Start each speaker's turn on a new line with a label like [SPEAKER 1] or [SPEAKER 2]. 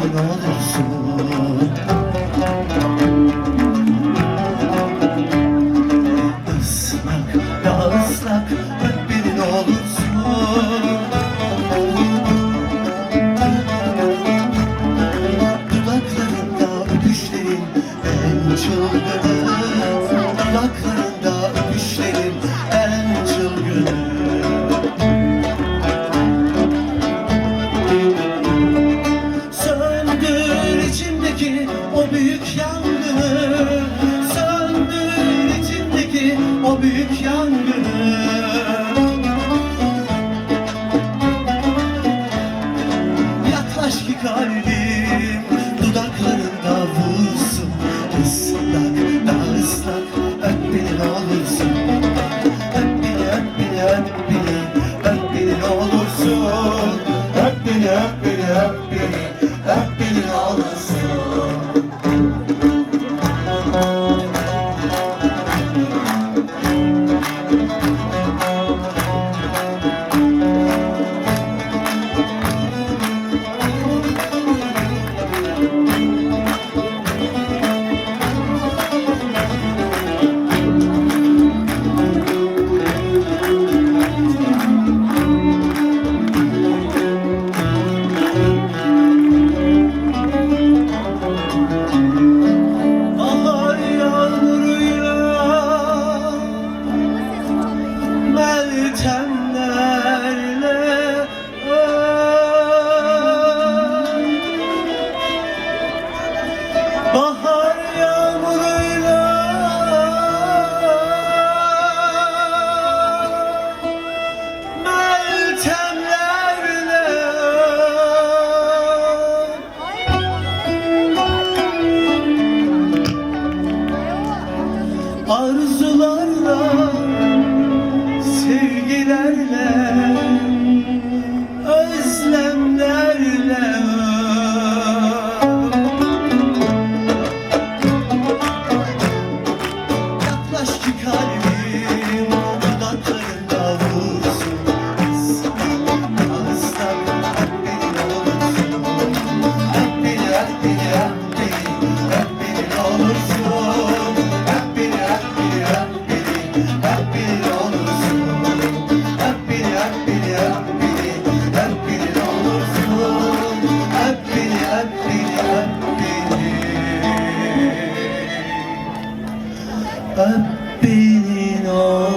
[SPEAKER 1] ağlarsın Islak ya ıslak öp beni ne en çılgını Dudaklarında büyük yangını Söndür içimdeki o büyük yangını. Yaklaş ki kalbim dudaklarında vursun Islak, daha ıslak öp beni ne olursun. Öp beni, öp beni, öp beni Öp beni ne olursun. Öp beni, öp beni, öp beni Öp beni Meltemlerle Bahar yağmuruyla Meltemlerle Arzularla, sevgilerle, özlemlerle. Yaklaş ki kalbim dudaklarında vursun. Islak, ıslak, up in it all.